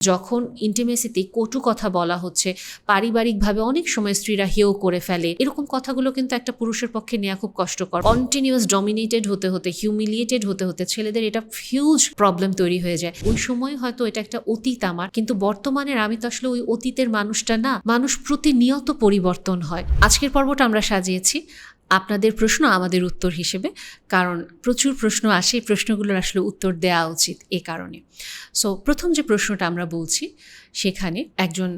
যখন ইন্টিমেসিতে কটু কথা বলা হচ্ছে, পারিবারিকভাবে অনেক সময় স্ত্রীরা হেও করে ফেলে। এরকম কথাগুলো কিন্তু একটা পুরুষের পক্ষে নেওয়া খুব কষ্টকর। কন্টিনিউয়াস ডমিনেটেড হতে হতে হিউমিলিয়েটেড হতে হতে ছেলেদের এটা হিউজ প্রবলেম তৈরি হয়ে যায়। ওই সময় হয়তো এটা একটা অতীত আমার, কিন্তু বর্তমানের আমি তো আসলে ওই অতীতের মানুষটা না, মানুষ প্রতিনিয়ত পরিবর্তন হয়। আজকের পর্বটা আমরা সাজিয়েছি। আপনাদের প্রশ্ন আমাদের উত্তর হিসেবে, কারণ প্রচুর প্রশ্ন আসে, এই প্রশ্নগুলোর আসলে উত্তর দেওয়া উচিত এ কারণে। সো প্রথম যে প্রশ্নটা আমরা বলছি, সেখানে একজন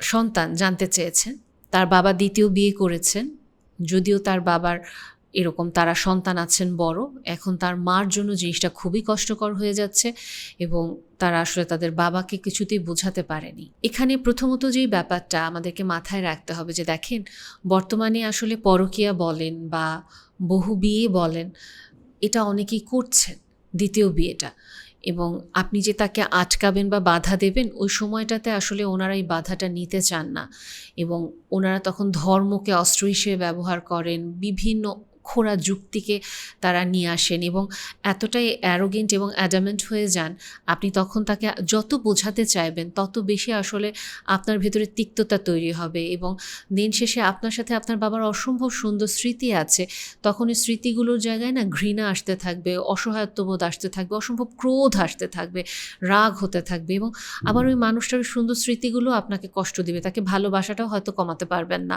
সন্তান জানতে চেয়েছেন, তার বাবা দ্বিতীয় বিয়ে করেছেন, যদিও তার বাবার এরকম তারা সন্তান আছেন বড়। এখন তার মার জন্য জিনিসটা খুবই কষ্টকর হয়ে যাচ্ছে এবং তারা আসলে তাদের বাবাকে কিছুতেই বোঝাতে পারেনি। এখানে প্রথমত যেই ব্যাপারটা আমাদেরকে মাথায় রাখতে হবে যে দেখেন, বর্তমানে আসলে পরকীয়া বলেন বা বহু বিয়ে বলেন, এটা অনেকেই করছেন দ্বিতীয় বিয়েটা এবং আপনি যে তাকে আটকাবেন বা বাধা দেবেন, ওই সময়টাতে আসলে ওনারা এই বাধাটা নিতে চান না এবং ওনারা তখন ধর্মকে অস্ত্র হিসেবে ব্যবহার করেন, বিভিন্ন খোড়া যুক্তিকে তারা নিয়ে আসেন এবং এতটাই অ্যারোগেন্ট এবং অ্যাডামেন্ট হয়ে যান, আপনি তখন তাকে যত বোঝাতে চাইবেন, তত বেশি আসলে আপনার ভেতরে তিক্ততা তৈরি হবে এবং দিন শেষে আপনার সাথে আপনার বাবার অসম্ভব সুন্দর স্মৃতি আছে, তখন এই স্মৃতিগুলোর জায়গায় না ঘৃণা আসতে থাকবে, অসহায়ত্ববোধ আসতে থাকবে, অসম্ভব ক্রোধ আসতে থাকবে, রাগ হতে থাকবে এবং আবার ওই মানুষটার সুন্দর স্মৃতিগুলো আপনাকে কষ্ট দিবে, তাকে ভালোবাসাটাও হয়তো কমাতে পারবেন না।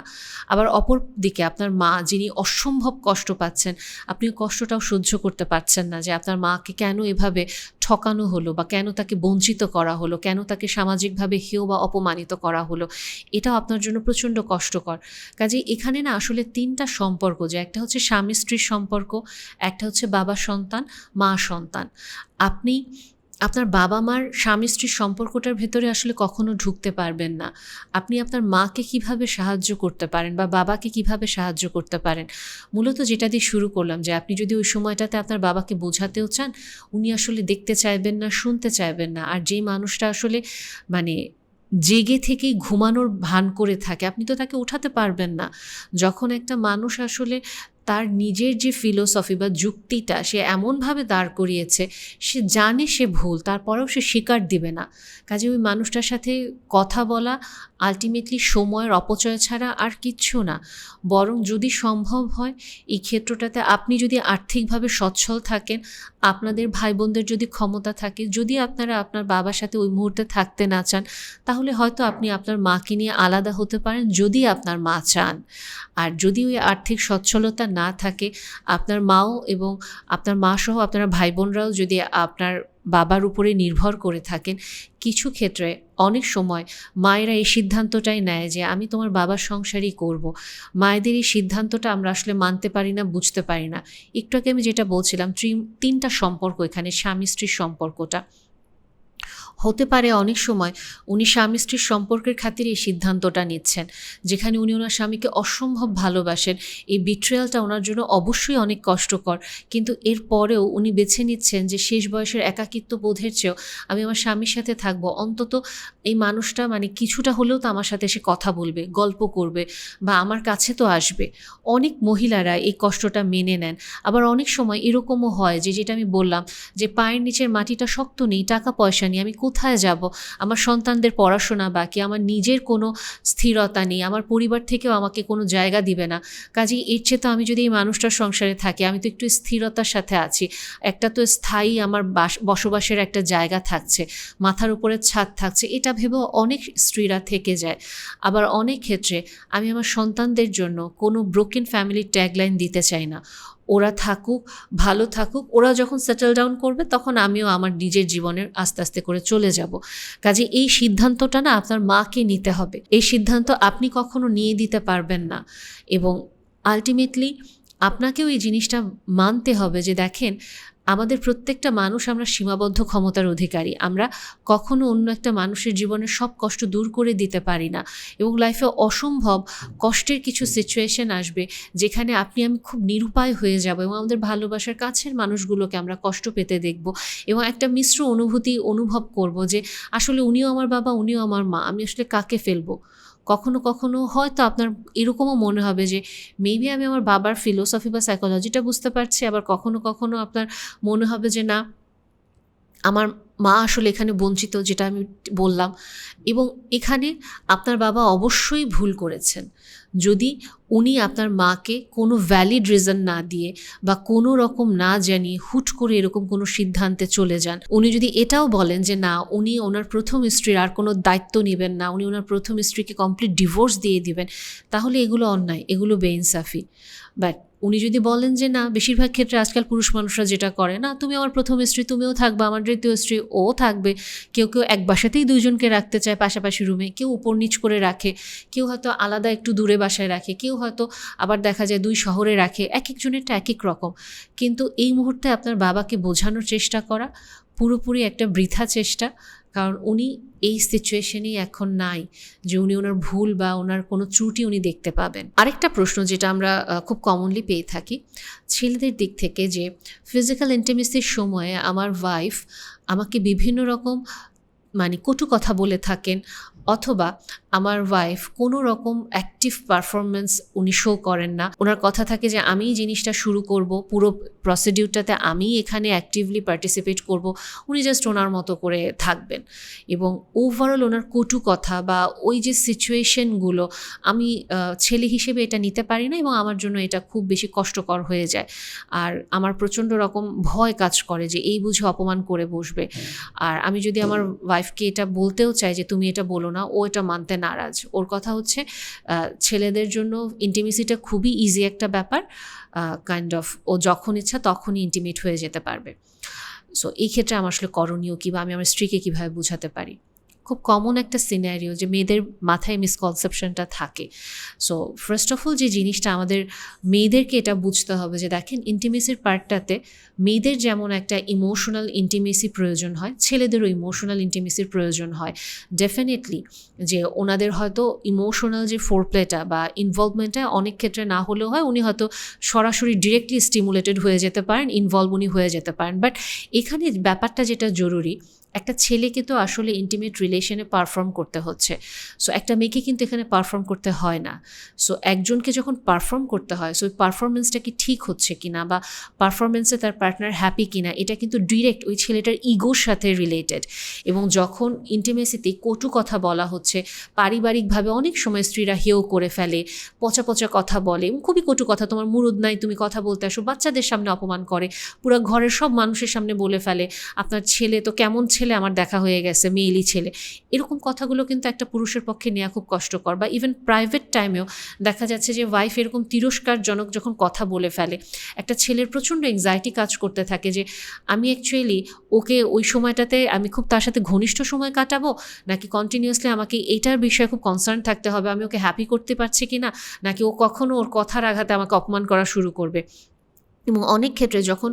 আবার অপর দিকে আপনার মা, যিনি অসম্ভব কষ্ট পাচ্ছেন। আপনি কষ্টটাও সহ্য করতে পারছেন না যে আপনার মাকে কেন এভাবে ঠকানো হলো বা কেন তাকে বঞ্চিত করা হলো, কেন তাকে সামাজিকভাবে হেয় বা অপমানিত করা হলো, এটাও আপনার জন্য প্রচণ্ড কষ্টকর। কাজে এখানে না আসলে তিনটা সম্পর্ক, যে একটা হচ্ছে স্বামী স্ত্রীর সম্পর্ক, একটা হচ্ছে বাবা সন্তান মা সন্তান আপনি আপনার বাবা মার স্বামী স্ত্রীর সম্পর্কটার ভেতরে আসলে কখনো ঢুকতে পারবেন না। আপনি আপনার মাকে কীভাবে সাহায্য করতে পারেন বা বাবাকে কীভাবে সাহায্য করতে পারেন? মূলত যেটা দিয়ে শুরু করলাম যে, আপনি যদি ওই সময়টাতে আপনার বাবাকে বোঝাতেও চান, উনি আসলে দেখতে চাইবেন না, শুনতে চাইবেন না। আর যেই মানুষটা আসলে মানে জেগে থেকেই ঘুমানোর ভান করে থাকে, আপনি তো তাকে উঠাতে পারবেন না। যখন একটা মানুষ আসলে তার নিজের যে ফিলোসফি বা যুক্তিটা সে এমনভাবে দাঁড় করিয়েছে, সে জানে সে ভুল, তারপরেও সে স্বীকার দিবে না। কাজে ওই মানুষটার সাথে কথা বলা আলটিমেটলি সময়ের অপচয় ছাড়া আর কিচ্ছু না। বরং যদি সম্ভব হয়, এই ক্ষেত্রটাতে আপনি যদি আর্থিকভাবে সচ্ছল থাকেন, আপনাদের ভাই বোনদের যদি ক্ষমতা থাকে, যদি আপনারা আপনার বাবার সাথে ওই মুহূর্তে থাকতে না চান, তাহলে হয়তো আপনি আপনার মাকে নিয়ে আলাদা হতে পারেন, যদি আপনার মা চান। আর যদি ওই আর্থিক সচ্ছলতা না থাকে, আপনার মাও এবং আপনার মা সহ আপনার ভাই বোনরাও যদি আপনার বাবার উপরে নির্ভর করে থাকেন, কিছু ক্ষেত্রে অনেক সময় মায়েরা এই সিদ্ধান্তটাই নেয় যে আমি তোমার বাবার সংসারই করব। মায়েদের এই সিদ্ধান্তটা আমরা আসলে মানতে পারি না, বুঝতে পারি না একটু আগে আমি যেটা বলছিলাম তিনটা সম্পর্ক এখানে স্বামী স্ত্রীর সম্পর্কটা হতে পারে অনেক সময় উনি স্বামী স্ত্রীর সম্পর্কের খাতিরে এই সিদ্ধান্তটা নিচ্ছেন, যেখানে উনি ওনার স্বামীকে অসম্ভব ভালোবাসেন। এই বিট্রিয়ালটা ওনার জন্য অবশ্যই অনেক কষ্টকর। কিন্তু এর পরেও উনি বেছে নিচ্ছেন যে শেষ বয়সের একাকিত্ব বোধের চেয়েও আমি আমার স্বামীর সাথে থাকব। অন্তত এই মানুষটা মানে কিছুটা হলেও তো আমার সাথে এসে কথা বলবে, গল্প করবে বা আমার কাছে তো আসবে। অনেক মহিলারা এই কষ্টটা মেনে নেন। আবার অনেক সময় এরকমও হয় যে যেটা আমি বললাম যে পায়ের নিচের মাটিটা শক্ত নেই, টাকা পয়সা নেই, আমি কোথায় যাব? আমার সন্তানদের পড়াশোনা বাকি, আমার নিজের কোনো স্থিরতা নেই, আমার পরিবার থেকেও আমাকে কোনো জায়গা দিবে না। কাজেই এর চেয়ে তো আমি যদি এই মানুষটার সংসারে থাকি, আমি তো একটু স্থিরতার সাথে আছি। একটা তো স্থায়ী আমার বাস, বসবাসের একটা জায়গা থাকছে, মাথার উপরে ছাদ থাকছে, এটা ভেবেও অনেক স্ত্রীরা থেকে যায়। আবার অনেক ক্ষেত্রে আমি আমার সন্তানদের জন্য কোনো ব্রোকেন ফ্যামিলির ট্যাগলাইন দিতে চাই না। ওরা থাকুক, ভালো থাকুক। ওরা যখন সেটেল ডাউন করবে, তখন আমিও আমার নিজের জীবনের আস্তে আস্তে করে চলে যাব। কাজে এই সিদ্ধান্তটা না আপনার মাকে নিতে হবে। এই সিদ্ধান্ত আপনি কখনো নিয়ে দিতে পারবেন না। এবং আলটিমেটলি আপনাকেও এই জিনিসটা মানতে হবে যে দেখেন আমাদের প্রত্যেকটা মানুষ আমরা সীমাবদ্ধ ক্ষমতার অধিকারী। আমরা কখনো অন্য একটা মানুষের জীবনের সব কষ্ট দূর করে দিতে পারি না এবং লাইফে অসম্ভব কষ্টের কিছু সিচুয়েশন আসবে যেখানে আপনি, আমি খুব নিরুপায় হয়ে যাব এবং আমাদের ভালোবাসার কাছের মানুষগুলোকে আমরা কষ্ট পেতে দেখব এবং একটা মিশ্র অনুভূতি অনুভব করব যে আসলে উনিও আমার বাবা, উনিও আমার মা, আমি আসলে কাকে ফেলব? কখনো কখনো হয়তো আপনার এরকমও মনে হবে যে মেবি আমি আমার বাবার ফিলোসফি বা সাইকোলজিটা বুঝতে পারছি, আবার কখনো কখনো আপনার মনে হবে যে, না আমার মা আসলে এখানে বঞ্চিত, যেটা আমি বললাম। এবং এখানে আপনার বাবা অবশ্যই ভুল করেছেন। যদি উনি আপনার মাকে কোনো ভ্যালিড রিজন না দিয়ে বা কোনো রকম না জানিয়ে হুট করে এরকম কোনো সিদ্ধান্তে চলে যান, উনি যদি এটাও বলেন যে না, উনি ওনার প্রথম স্ত্রীর আর কোনো দায়িত্ব নেবেন না, উনি ওনার প্রথম স্ত্রীকে কমপ্লিট ডিভোর্স দিয়ে দিবেন, তাহলে এগুলো অন্যায়, এগুলো বেইনসাফি। বাট উনি যদি বলেন যে, না, বেশিরভাগ ক্ষেত্রে আজকাল পুরুষ মানুষরা যেটা করে, না, তুমি আমার প্রথম স্ত্রী, তুমিও থাকবে, আমার দ্বিতীয় স্ত্রী, ও থাকবে। কেউ কেউ এক বাসাতেই দুইজনকে রাখতে চায়, পাশাপাশি রুমে কেউ উপর নিচ করে রাখে, কেউ হয়তো আলাদা একটু দূরে বাসায় রাখে, কেউ হয়তো আবার দেখা যায় দুই শহরে রাখে এক একজনেরটা এক এক রকম। কিন্তু এই মুহূর্তে আপনার বাবাকে বোঝানোর চেষ্টা করা, পুরোপুরি একটা বৃথা চেষ্টা কারণ উনি এই সিচুয়েশনেই এখন নাই যে উনি ওনার ভুল বা ওনার কোনো ত্রুটি উনি দেখতে পাবেন। আরেকটা প্রশ্ন যেটা আমরা খুব কমনলি পেয়ে থাকি, ছেলেদের দিক থেকে যে ফিজিক্যাল ইন্টিমেসির সময়ে আমার ওয়াইফ আমাকে বিভিন্ন রকম মানে কটু কথা বলে থাকেন অথবা আমার ওয়াইফ কোনো রকম অ্যাক্টিভ পারফরমেন্স উনি শো করেন না। ওনার কথা থাকে যে, আমি জিনিসটা শুরু করব, পুরো প্রসিডিউরটাতে আমি এখানে অ্যাক্টিভলি পার্টিসিপেট করব। উনি জাস্ট ওনার মতো করে থাকবেন। এবং ওভারঅল ওনার কটু কথা বা ওই যে সিচুয়েশনগুলো আমি ছেলে হিসেবে এটা নিতে পারি না এবং আমার জন্য এটা খুব বেশি কষ্টকর হয়ে যায়। আর আমার প্রচণ্ড রকম ভয় কাজ করে যে, এই বুঝে অপমান করে বসবে। আর আমি যদি আমার ওয়াইফকে এটা বলতেও চাই যে, তুমি এটা বলো না, ও এটা মানতে নারাজ। ওর কথা হচ্ছে ছেলেদের জন্য ইন্টিমেসিটা খুবই ইজি একটা ব্যাপার কাইন্ড অফ ও যখন ইচ্ছা তখনই ইন্টিমেট হয়ে যেতে পারবে। সো এই ক্ষেত্রে আমার আসলে করণীয় কী বা আমি আমার স্ত্রীকে কীভাবে বোঝাতে পারি? খুব কমন একটা সিনারিও যে মেয়েদের মাথায় মিসকনসেপশনটা থাকে। সো ফার্স্ট অফ অল যে জিনিসটা আমাদের মেয়েদেরকে এটা বুঝতে হবে যে দেখেন ইন্টিমেসির পার্টটাতে মেয়েদের যেমন একটা ইমোশনাল ইন্টিমেসি প্রয়োজন হয়, ছেলেদেরও ইমোশনাল ইন্টিমেসির প্রয়োজন হয়। ডেফিনেটলি যে ওনাদের হয়তো ইমোশনাল যে ফোরপ্লেটা বা ইনভলভমেন্টটা অনেক ক্ষেত্রে না হলেও হয়, উনি হয়তো সরাসরি ডিরেক্টলি স্টিমুলেটেড হয়ে যেতে পারেন ইনভলভ উনি হয়ে যেতে পারেন। বাট এখানে ব্যাপারটা যেটা জরুরি একটা ছেলেকে তো আসলে ইন্টিমেট রিলেশনে পারফর্ম করতে হচ্ছে। সো একটা মেয়েকে কিন্তু এখানে পারফর্ম করতে হয় না। সো একজনকে যখন পারফর্ম করতে হয় সো ওই পারফরমেন্সটা কি ঠিক হচ্ছে কি না বা পারফরমেন্সে তার পার্টনার হ্যাপি কি না এটা কিন্তু ডিরেক্ট ওই ছেলেটার ইগোর সাথে রিলেটেড এবং যখন ইন্টিমেসিতে কটু কথা বলা হচ্ছে, পারিবারিকভাবে অনেক সময় স্ত্রীরা হেও করে ফেলে, পচা পচা কথা বলে খুবই কটু কথা, তোমার মুরুদ নাই, তুমি কথা বলতে আসো, বাচ্চাদের সামনে অপমান করে, পুরো ঘরের সব মানুষের সামনে বলে ফেলে, আপনার ছেলে তো কেমন ছেলে আমার দেখা হয়ে গেছে, মেয়েলি ছেলে। এরকম কথাগুলো কিন্তু একটা পুরুষের পক্ষে নেওয়া খুব কষ্টকর বা ইভেন প্রাইভেট টাইমেও দেখা যাচ্ছে যে ওয়াইফ এরকম তিরস্কারজনক যখন কথা বলে ফেলে, একটা ছেলের প্রচণ্ড এংজাইটি কাজ করতে থাকে যে, আমি অ্যাকচুয়ালি ওকে ওই সময়টাতে আমি খুব তার সাথে ঘনিষ্ঠ সময় কাটাবো? নাকি কন্টিনিউয়াসলি আমাকে এটার বিষয়ে খুব কনসার্ন থাকতে হবে? আমি ওকে হ্যাপি করতে পারছি কি না নাকি ও কখনো ওর কথার আঘাতে আমাকে অপমান করা শুরু করবে? এবং অনেক ক্ষেত্রে যখন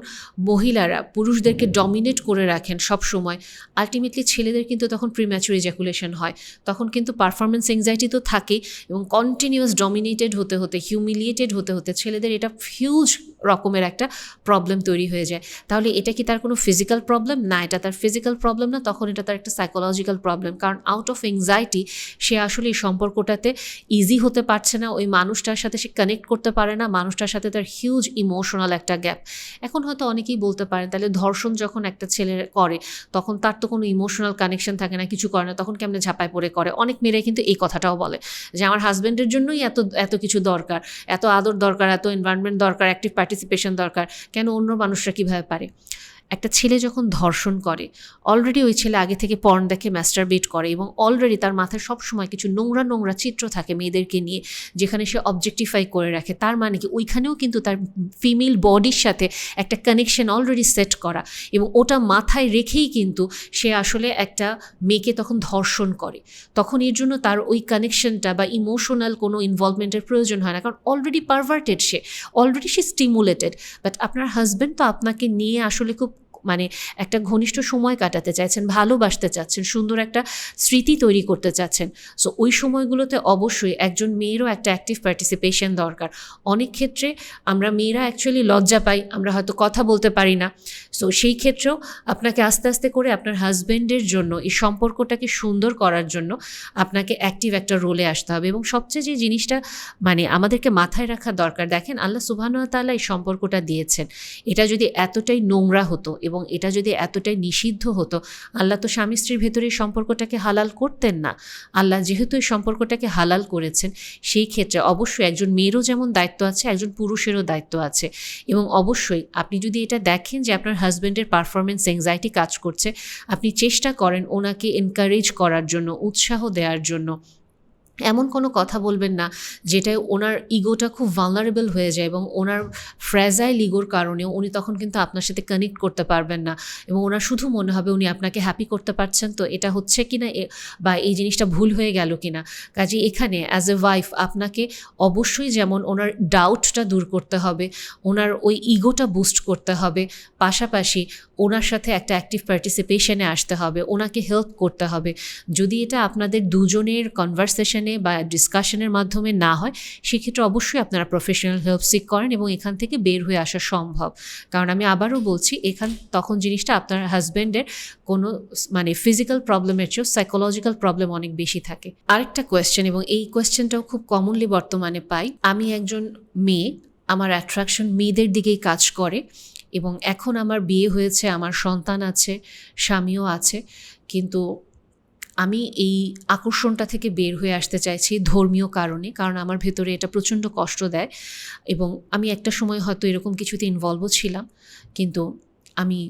মহিলারা পুরুষদেরকে ডমিনেট করে রাখেন সব সময় আলটিমেটলি ছেলেদের কিন্তু তখন প্রিম্যাচুর ইজাকুলেশন হয়। তখন কিন্তু পারফরমেন্স এংজাইটি তো থাকেই এবং কন্টিনিউয়াস ডমিনেটেড হতে হতে হিউমিলিয়েটেড হতে হতে ছেলেদের এটা হিউজ রকমের একটা প্রবলেম তৈরি হয়ে যায়। তাহলে এটা কি তার কোনো ফিজিক্যাল প্রবলেম না, এটা তার ফিজিক্যাল প্রবলেম না, তখন এটা তার একটা সাইকোলজিক্যাল প্রবলেম কারণ আউট অফ এংজাইটি সে আসলে এই সম্পর্কটাতে ইজি হতে পারছে না, ওই মানুষটার সাথে সে কানেক্ট করতে পারে না, মানুষটার সাথে তার হিউজ ইমোশনাল একটা গ্যাপ এখন হয়তো অনেকেই বলতে পারেন, তাহলে ধর্ষণ যখন একটা ছেলে করে, তখন তার তো কোনো ইমোশনাল কানেকশন থাকে না, কিছু করে না, তখন কেমনে ঝাঁপায় পড়ে করে? অনেক মেয়েরাই কিন্তু এই কথাটাও বলে যে, আমার হাজব্যান্ডের জন্যই এত এত কিছু দরকার, এত আদর দরকার, এত এনভায়রনমেন্ট দরকার অ্যাক্টিভ পার্টিসিপেশন দরকার, কেন অন্য মানুষরা কীভাবে পারে? একটা ছেলে যখন ধর্ষণ করে অলরেডি ওই ছেলে আগে থেকে পর্ন দেখে মাস্টারবেট করে এবং অলরেডি তার মাথায় সবসময় কিছু নোংরা নোংরা চিত্র থাকে মেয়েদেরকে নিয়ে, যেখানে সে অবজেক্টিফাই করে রাখে। তার মানে কি? ওইখানেও কিন্তু তার ফিমেল বডির সাথে একটা কানেকশন অলরেডি সেট করা এবং ওটা মাথায় রেখেই কিন্তু সে আসলে একটা মেয়েকে তখন ধর্ষণ করে। তখন এর জন্য তার ওই কানেকশনটা বা ইমোশনাল কোনো ইনভলভমেন্টের প্রয়োজন হয় না, কারণ অলরেডি পারভার্টেড সে অলরেডি সে স্টিমুলেটেড বাট আপনার হাজব্যান্ড তো আপনাকে নিয়ে আসলে খুব মানে একটা ঘনিষ্ঠ সময় কাটাতে চাইছেন, ভালোবাসতে চাচ্ছেন, সুন্দর একটা স্মৃতি তৈরি করতে চাচ্ছেন। সো ওই সময়গুলোতে অবশ্যই একজন মেয়েরও একটা অ্যাক্টিভ পার্টিসিপেশন দরকার। অনেক ক্ষেত্রে আমরা মেয়েরা অ্যাকচুয়ালি লজ্জা পাই, আমরা হয়তো কথা বলতে পারি না। সো সেই ক্ষেত্রেও আপনাকে আস্তে আস্তে করে আপনার হাজব্যান্ডের জন্য, এই সম্পর্কটাকে সুন্দর করার জন্য আপনাকে অ্যাক্টিভ একটা রোলে আসতে হবে। এবং সবচেয়ে যে জিনিসটা মানে আমাদেরকে মাথায় রাখা দরকার, দেখেন আল্লাহ সুবাহ তাআলা এই সম্পর্কটা দিয়েছেন। এটা যদি এতটাই নোংরা হতো এবং এটা যদি এতটাই নিষিদ্ধ হতো, আল্লাহ তো স্বামী স্ত্রীর ভেতরে এই সম্পর্কটাকে হালাল করতেন না। আল্লাহ যেহেতু এই সম্পর্কটাকে হালাল করেছেন, সেই ক্ষেত্রে অবশ্যই একজন মেয়েরও যেমন দায়িত্ব আছে, একজন পুরুষেরও দায়িত্ব আছে। এবং অবশ্যই আপনি যদি এটা দেখেন যে আপনার হাজব্যান্ডের পারফরমেন্স এংজাইটি কাজ করছে, আপনি চেষ্টা করেন ওনাকে এনকারেজ করার জন্য, উৎসাহ দেওয়ার জন্য। এমন কোনো কথা বলবেন না যেটায় ওনার ইগোটা খুব ভালনারেবল হয়ে যায় এবং ওনার ফ্র্যাজাইল ইগোর কারণে উনি তখন কিন্তু আপনার সাথে কানেক্ট করতে পারবেন না এবং ওনার শুধু মনে হবে উনি আপনাকে হ্যাপি করতে পারছেন। তো এটা হচ্ছে কি না বা এই জিনিসটা ভুল হয়ে গেল কি না কাজে এখানে অ্যাজ এ ওয়াইফ আপনাকে অবশ্যই যেমন ওনার ডাউটটা দূর করতে হবে, ওনার ওই ইগোটা বুস্ট করতে হবে, পাশাপাশি ওনার সাথে একটা অ্যাক্টিভ পার্টিসিপেশনে আসতে হবে, ওনাকে হেল্প করতে হবে। যদি এটা আপনাদের দুজনের কনভারসেশনে বা ডিসকাশনের মাধ্যমে না হয়, সেক্ষেত্রে অবশ্যই আপনারা প্রফেশনাল হেল্প সিক করেন এবং এখান থেকে বের হয়ে আসা সম্ভব। কারণ আমি আবারও বলছি, এখান, তখন জিনিসটা আপনার হাজব্যান্ডের কোনো মানে ফিজিক্যাল প্রবলেমের চেয়েও সাইকোলজিক্যাল প্রবলেম অনেক বেশি থাকে। আরেকটা কোয়েশ্চেন এবং এই কোয়েশ্চেনটাও খুব কমনলি বর্তমানে পাই। আমি একজন মেয়ে, আমার অ্যাট্রাকশন মেয়েদের দিকেই কাজ করে। এবং এখন আমার বিয়ে হয়েছে, আমার সন্তান আছে, স্বামীও আছে, কিন্তু আমি এই আকর্ষণটা থেকে বের হয়ে আসতে চাইছি ধর্মীয় কারণে, কারণ আমার ভেতরে এটা প্রচণ্ড কষ্ট দেয় এবং আমি একটা সময় হয়তো এরকম কিছুতে ইনভলভও ছিলাম, কিন্তু আমি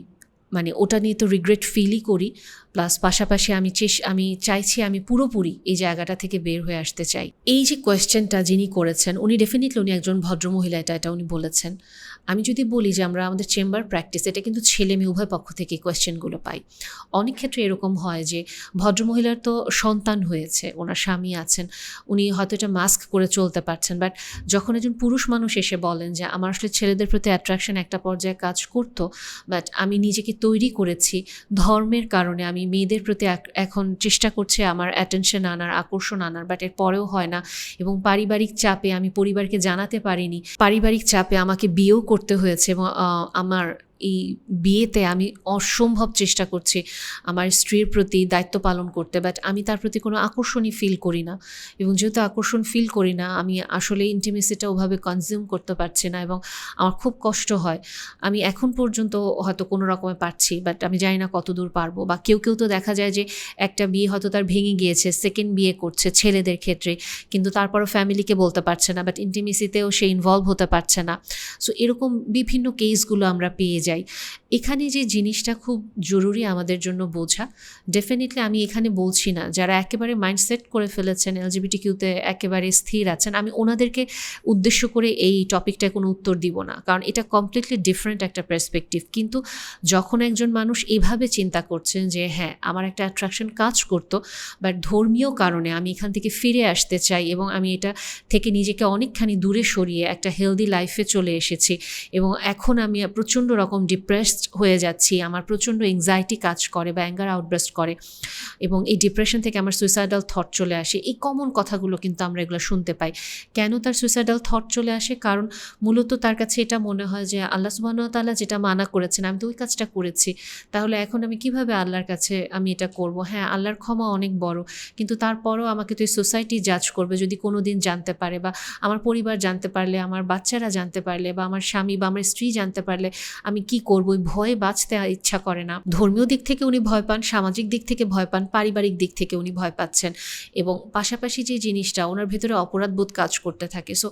মানে ওটা নিয়ে তো রিগ্রেট ফিলই করি প্লাস পাশাপাশি আমি আমি চাইছি আমি পুরোপুরি এই জায়গাটা থেকে বের হয়ে আসতে চাই। এই যে কোয়েশ্চেনটা যিনি করেছেন, উনি ডেফিনেটলি উনি একজন ভদ্রমহিলা, এটা এটা উনি বলেছেন। আমি যদি বলি যে আমরা আমাদের চেম্বার প্র্যাকটিস এটা কিন্তু ছেলে মেয়ে উভয় পক্ষ থেকে কোয়েশ্চেনগুলো পাই। অনেক ক্ষেত্রে এরকম হয় যে ভদ্রমহিলার তো সন্তান হয়েছে, ওনার স্বামী আছেন, উনি হয়তো এটা মাস্ক করে চলতে পারছেন বাট যখন একজন পুরুষ মানুষ এসে বলেন যে আমার আসলে ছেলেদের প্রতি অ্যাট্রাকশন একটা পর্যায়ে কাজ করতো বাট আমি নিজেকে তৈরি করেছি ধর্মের কারণে, আমি মেয়েদের প্রতি এখন চেষ্টা করছে আমার অ্যাটেনশন আনার, আকর্ষণ আনার বাট এর পরেও হয় না। এবং পারিবারিক চাপে আমি পরিবারকে জানাতে পারিনি। পারিবারিক চাপে আমাকে বিয়েও করতে হয়েছে এবং আমার এই বিয়েতে আমি অসম্ভব চেষ্টা করছি আমার স্ত্রীর প্রতি দায়িত্ব পালন করতে বাট আমি তার প্রতি কোনো আকর্ষণই ফিল করি না। এবং যেহেতু আকর্ষণ ফিল করি না, আমি আসলে ইন্টিমেসিটা ওভাবে কনজিউম করতে পারছি না এবং আমার খুব কষ্ট হয়। আমি এখন পর্যন্ত হয়তো কোনো রকমে পারছি বাট আমি জানি না কত দূর পারব। বা কেউ কেউ তো দেখা যায় যে একটা বিয়ে হয়তো তার ভেঙে গিয়েছে সেকেন্ড বিয়ে করছে ছেলেদের ক্ষেত্রে, কিন্তু তারপরও ফ্যামিলিকে বলতে পারছে না বাট ইন্টিমেসিতেও সে ইনভলভ হতে পারছে না। সো এরকম বিভিন্ন কেসগুলো আমরা পেয়ে যাই। এখানে যে জিনিসটা খুব জরুরি আমাদের জন্য বোঝা ডেফিনেটলি আমি এখানে বলছি না, যারা একেবারে মাইন্ডসেট করে ফেলেছেন এলজিবিটি কিউতে একেবারে স্থির আছেন, আমি ওনাদেরকে উদ্দেশ্য করে এই টপিকটায় কোনো উত্তর দিব না, কারণ এটা কমপ্লিটলি ডিফারেন্ট একটা পার্সপেক্টিভ কিন্তু যখন একজন মানুষ এভাবে চিন্তা করছেন যে হ্যাঁ আমার একটা অ্যাট্রাকশন কাজ করতো বাট ধর্মীয় কারণে আমি এখান থেকে ফিরে আসতে চাই এবং আমি এটা থেকে নিজেকে অনেকখানি দূরে সরিয়ে একটা হেলদি লাইফে চলে এসেছি এবং এখন আমি প্রচণ্ড রকম ডিপ্রেসড হয়ে যাচ্ছি, আমার প্রচণ্ড এংজাইটি কাজ করে বা অ্যাঙ্গার আউটব্রাস্ট করে এবং এই ডিপ্রেশন থেকে আমার সুইসাইডাল থট চলে আসে। এই কমন কথাগুলো কিন্তু আমরা এগুলো শুনতে পাই। কেন তার সুইসাইডাল থট চলে আসে? কারণ মূলত তার কাছে এটা মনে হয় যে আল্লাহ সুবাহতাল্লাহ যেটা মানা করেছেন, আমি তো ওই কাজটা করেছি। তাহলে এখন আমি কীভাবে আল্লাহর কাছে আমি এটা করব? হ্যাঁ আল্লাহর ক্ষমা অনেক বড়। কিন্তু তারপরও আমাকে তো এই সোসাইটি জাজ করবে যদি কোনো দিন জানতে পারে বা আমার পরিবার জানতে পারলে, আমার বাচ্চারা জানতে পারলে বা আমার স্বামী বা আমার স্ত্রী জানতে পারলে, আমি কি করব? ভয়ে বাঁচতে ইচ্ছা করে না। ধর্মীয় দিক থেকে উনি ভয় পান, সামাজিক দিক থেকে ভয় পান, পারিবারিক দিক থেকে উনি ভয় পাচ্ছেন এবং পাশাপাশি যে জিনিসটা, ওনার ভেতরে অপরাধবোধ কাজ করতে থাকে। সো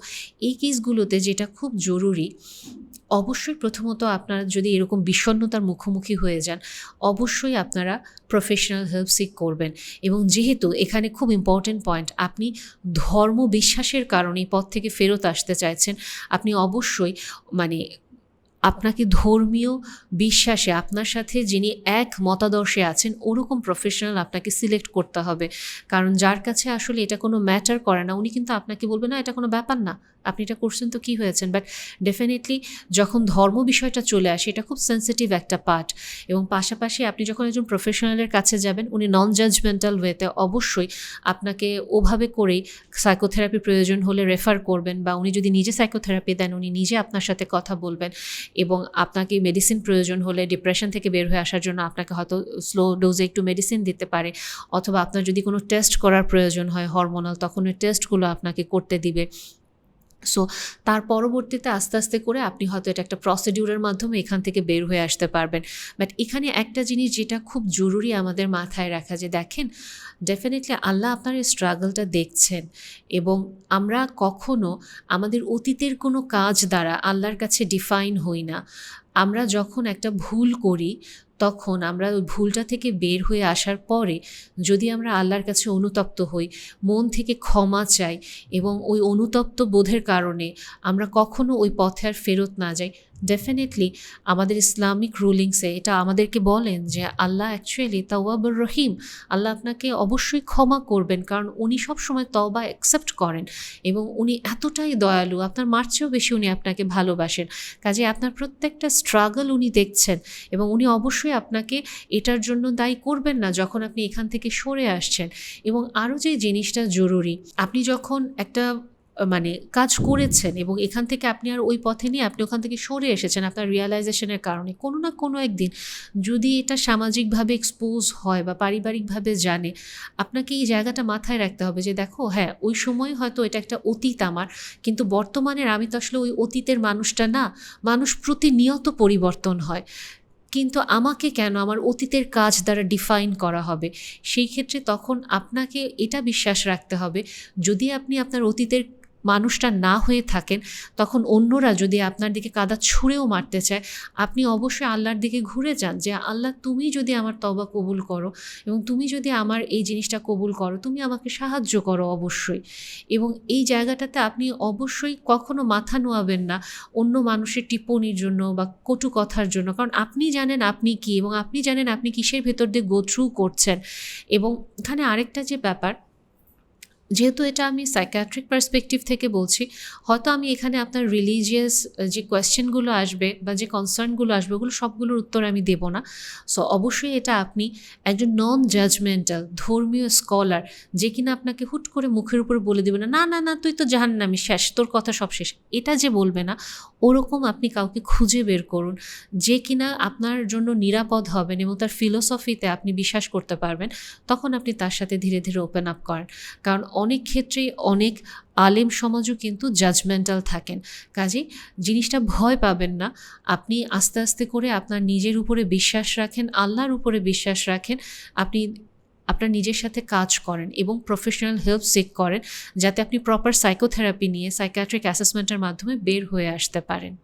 এই কেসগুলোতে যেটা খুব জরুরি, অবশ্যই প্রথমত আপনারা যদি এরকম বিষণ্ণতার মুখোমুখি হয়ে যান, অবশ্যই আপনারা প্রফেশনাল হেল্প সিক করবেন। এবং যেহেতু এখানে খুব ইম্পর্টেন্ট পয়েন্ট আপনি ধর্ম বিশ্বাসের কারণে পথ থেকে ফেরত আসতে চাইছেন, আপনি অবশ্যই মানে আপনাকে ধর্মীয় বিশ্বাসে, আপনার সাথে যিনি এক মতাদর্শে আছেন, ওরকম প্রফেশনাল আপনাকে সিলেক্ট করতে হবে। কারণ যার কাছে আসলে এটা কোনো ম্যাটার করে না, উনি কিন্তু আপনাকে বলবে, না, এটা কোনো ব্যাপার না। আপনি এটা করছেন তো কী হয়েছেন? বাট ডেফিনেটলি যখন ধর্ম বিষয়টা চলে আসে, এটা খুব সেন্সিটিভ একটা পার্ট এবং পাশাপাশি আপনি যখন একজন প্রফেশনালের কাছে যাবেন, উনি নন জাজমেন্টাল ওয়েতে অবশ্যই আপনাকে ওভাবে করেই সাইকোথেরাপি প্রয়োজন হলে রেফার করবেন বা উনি যদি নিজে সাইকোথেরাপি দেন, উনি নিজে আপনার সাথে কথা বলবেন এবং আপনাকে মেডিসিন প্রয়োজন হলে ডিপ্রেশন থেকে বের হয়ে আসার জন্য আপনাকে হয়তো স্লো ডোজে একটু মেডিসিন দিতে পারে অথবা আপনার যদি কোনো টেস্ট করার প্রয়োজন হয় হরমোনাল তখন ওই টেস্টগুলো আপনাকে করতে দিবে। সো তার পরবর্তীতে আস্তে আস্তে করে আপনি হয়তো এটা একটা প্রসিডিউরের মাধ্যমে এখান থেকে বের হয়ে আসতে পারবেন। বাট এখানে একটা জিনিস যেটা খুব জরুরি আমাদের মাথায় রাখা যে দেখেন ডেফিনেটলি আল্লাহ আপনার এই স্ট্রাগলটা দেখছেন এবং আমরা কখনো আমাদের অতীতের কোনো কাজ দ্বারা আল্লাহর কাছে ডিফাইন হই না। আমরা যখন একটা ভুল করি, তখন আমরা ওই ভুলটা থেকে বের হয়ে আসার পরে যদি আমরা আল্লাহর কাছে অনুতপ্ত হই, মন থেকে ক্ষমা চাই এবং ওই অনুতপ্ত বোধের কারণে আমরা কখনো ওই পথে আর ফেরত না যাই ডেফিনেটলি আমাদের ইসলামিক রুলিংসে এটা আমাদেরকে বলেন যে আল্লাহ অ্যাকচুয়ালি তাওয়াবুর রহিম। আল্লাহ আপনাকে অবশ্যই ক্ষমা করবেন কারণ উনি সবসময় তওবা অ্যাকসেপ্ট করেন এবং উনি এতটাই দয়ালু। আপনার মার চেয়েও বেশি উনি আপনাকে ভালোবাসেন। কাজে আপনার প্রত্যেকটা স্ট্রাগল উনি দেখছেন এবং উনি অবশ্যই আপনাকে এটার জন্য দায়ী করবেন না যখন আপনি এখান থেকে সরে আসছেন। এবং আরও যে জিনিসটা জরুরি, আপনি যখন একটা মানে কাজ করেছেন এবং এখান থেকে আপনি আর ওই পথে নিয়ে আপনি ওখান থেকে সরে এসেছেন আপনার রিয়ালাইজেশনের কারণে। কোনো না কোনো একদিন যদি এটা সামাজিকভাবে এক্সপোজ হয় বা পারিবারিকভাবে জানে, আপনাকে এই জায়গাটা মাথায় রাখতে হবে যে দেখো হ্যাঁ ওই সময় হয়তো এটা একটা অতীত আমার, কিন্তু বর্তমানের আমি তো আসলে ওই অতীতের মানুষটা না, মানুষ প্রতিনিয়ত পরিবর্তন হয়। কিন্তু আমাকে কেন আমার অতীতের কাজ দ্বারা ডিফাইন করা হবে? সেই ক্ষেত্রে তখন আপনাকে এটা বিশ্বাস রাখতে হবে, যদি আপনি আপনার অতীতের মানুষটা না হয়ে থাকেন, তখন অন্যরা যদি আপনার দিকে কাদা ছুঁড়েও মারতে চায়, আপনি অবশ্যই আল্লাহর দিকে ঘুরে যান যে, আল্লাহ, তুমি যদি আমার তবা কবুল করো এবং তুমি যদি আমার এই জিনিসটা কবুল করো, তুমি আমাকে সাহায্য করো অবশ্যই। এবং এই জায়গাটাতে আপনি অবশ্যই কখনো মাথা নোয়াবেন না অন্য মানুষের টিপ্পনির জন্য বা কটু কথার জন্য। কারণ আপনি জানেন আপনি কি এবং আপনি জানেন আপনি কিসের ভেতর দিয়ে গো থ্রু করছেন। এবং এখানে আরেকটা যে ব্যাপার যেহেতু এটা আমি সাইকাট্রিক পার্সপেক্টিভ থেকে বলছি, হয়তো আমি এখানে আপনার রিলিজিয়াস যে কোয়েশ্চেনগুলো আসবে বা যে কনসার্নগুলো আসবে, ওগুলো সবগুলোর উত্তর আমি দেব না। সো অবশ্যই এটা আপনি একজন নন জাজমেন্টাল ধর্মীয় স্কলার যে কিনা আপনাকে হুট করে মুখের উপর বলে দেবে না না না না, তুই তো জাহান না আমি শেষ, তোর কথা সব শেষ। এটা যে বলবে না, ওরকম আপনি কাউকে খুঁজে বের করুন, যে কিনা আপনার জন্য নিরাপদ হবেন এবং তার ফিলোসফিতে আপনি বিশ্বাস করতে পারবেন, তখন আপনি তার সাথে ধীরে ধীরে ওপেন আপ করেন। কারণ অনেক ক্ষেত্রেই অনেক আলেম সমাজও কিন্তু জাজমেন্টাল থাকেন। কাজে জিনিসটা ভয় পাবেন না। আপনি আস্তে আস্তে করে আপনার নিজের উপরে বিশ্বাস রাখেন, আল্লাহর উপরে বিশ্বাস রাখেন, আপনি আপনার নিজের সাথে কাজ করেন এবং প্রফেশনাল হেল্প সেক করেন, যাতে আপনি প্রপার সাইকোথেরাপি নিয়ে সাইকাট্রিক অ্যাসেসমেন্টের মাধ্যমে বের হয়ে আসতে পারেন।